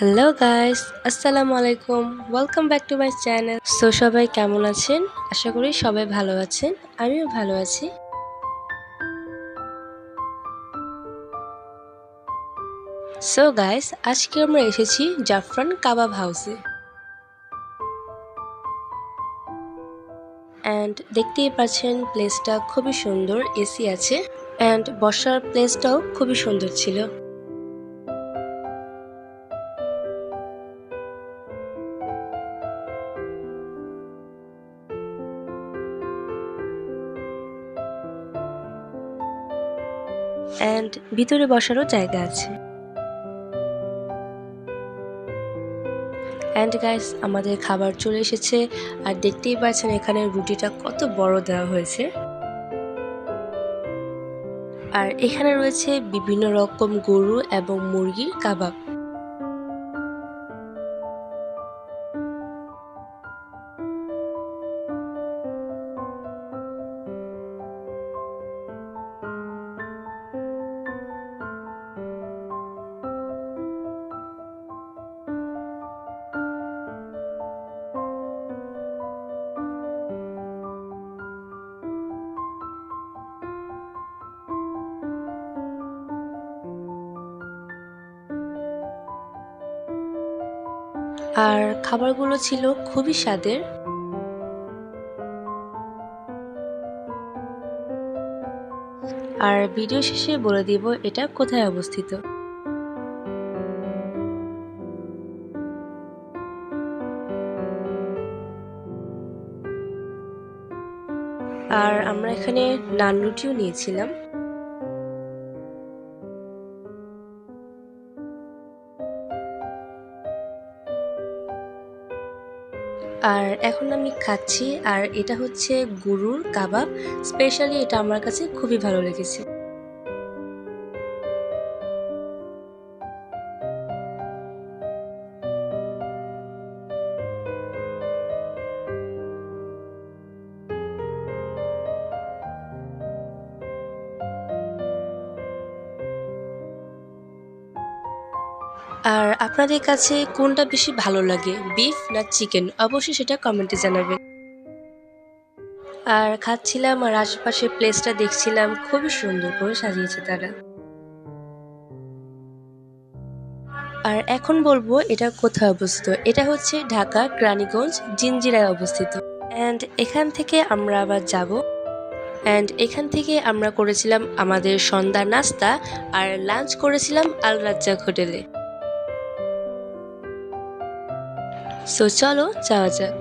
Hello guys আসসালামু আলাইকুম welcome back to my channel so সবাই কেমন আছেন? আশা করি সবাই ভালো আছেন। আমিও ভালো আছি। সো গাইস আজকে আমরা এসেছি জাফরান কাবাব হাউসে। অ্যান্ড দেখতেই পাচ্ছেন প্লেসটা খুবই সুন্দর এসি আছে। অ্যান্ড বসার প্লেসটাও খুবই সুন্দর ছিল। অ্যান্ড ভিতরে বসারও জায়গা আছে। অ্যান্ড গাইস আমাদের খাবার চলে এসেছে। আর দেখতেই পাচ্ছেন এখানে রুটিটা কত বড় দেওয়া হয়েছে। আর এখানে রয়েছে বিভিন্ন রকম গরু এবং মুরগির কাবাব। আর খাবারগুলো ছিল খুবই স্বাদের। আর ভিডিও শেষে বলে দিব, এটা কোথায় অবস্থিত? আর আমরা এখানে নান রুটিও নিয়েছিলাম। আর এখন আমি খাচ্ছি আর এটা হচ্ছে গরুর কাবাব। স্পেশালি এটা আমার কাছে খুবই ভালো লেগেছে। আর আপনাদের কাছে কোনটা বেশি ভালো লাগে বিফ না চিকেন অবশ্যই সেটা কমেন্টে জানাবেন। আর খাচ্ছিলাম আর আশেপাশের প্লেসটা দেখছিলাম, খুবই সুন্দর করে সাজিয়েছে তারা। আর এখন বলব, এটা কোথায় অবস্থিত? এটা হচ্ছে ঢাকা, রানীগঞ্জ জিঞ্জিরায় অবস্থিত। অ্যান্ড এখান থেকে আমরা আবার যাব। অ্যান্ড এখান থেকে আমরা করেছিলাম আমাদের সন্ধ্যা নাস্তা আর লাঞ্চ করেছিলাম আল রাজ্জাক হোটেলে। সো চলো যাওয়া যাক।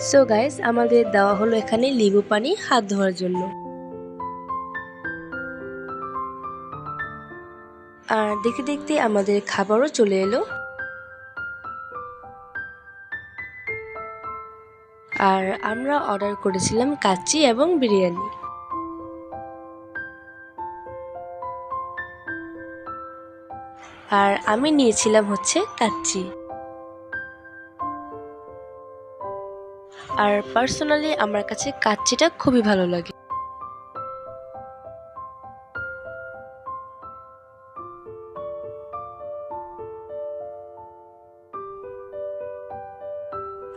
সো গাইস আমাদের দেওয়া হলো এখানে লেবু পানি হাত ধোয়ার জন্য। আর দেখতে দেখতে আমাদের খাবারও চলে এলো। আর আমরা অর্ডার করেছিলাম কাচ্চি এবং বিরিয়ানি। আর আমি নিয়েছিলাম হচ্ছে কাচ্চি। আর পার্সোনালি আমার কাছে কাচ্চিটা খুবই ভালো লাগে।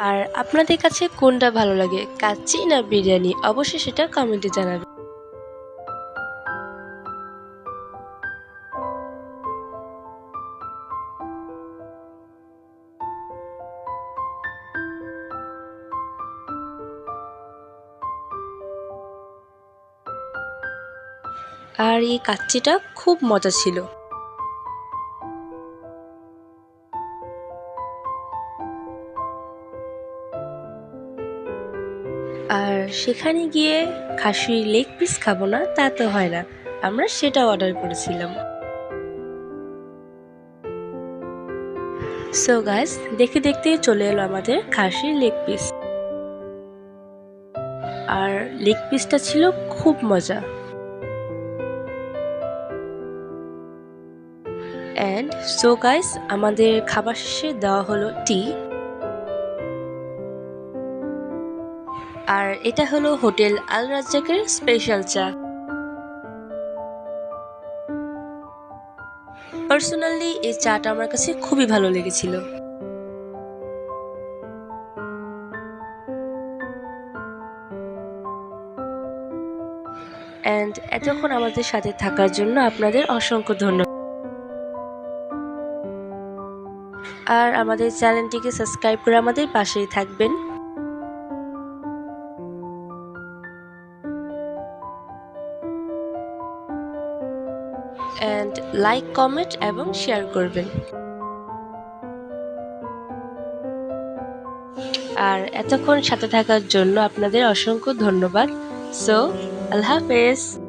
আর আপনাদের কাছে কোনটা ভালো লাগে, কাচ্চি না বিরিয়ানি? অবশ্যই সেটা কমেন্টে জানাবেন। আর এই কাচ্চিটা খুব মজা ছিল। আর সেখানে গিয়ে খাসির লেগ পিস খাব না, তা তো হয় না। আমরা সেটা অর্ডার করেছিলাম। সো গাইস দেখতে দেখতে চলে এলো আমাদের খাসির লেগ পিস। আর লেগ পিসটা ছিল খুব মজা। অ্যান্ড সো গাইস আমাদের খাবার শেষে দেওয়া হলো টি আর এটা হলো হোটেল আল রাজ্জাকের স্পেশাল চা। পার্সোনালি এই চাটা আমার কাছে খুবই ভালো লেগেছিল। অ্যান্ড এতক্ষণ আমাদের সাথে থাকার জন্য আপনাদের অসংখ্য ধন্যবাদ। আর আমাদের চ্যানেলটিকে সাবস্ক্রাইব করে আমাদের পাশেই থাকবেন। অ্যান্ড লাইক কমেন্ট এবং শেয়ার করবেন। আর এতক্ষণ সাথে থাকার জন্য আপনাদের অসংখ্য ধন্যবাদ। সো আল্লাহ হাফেজ।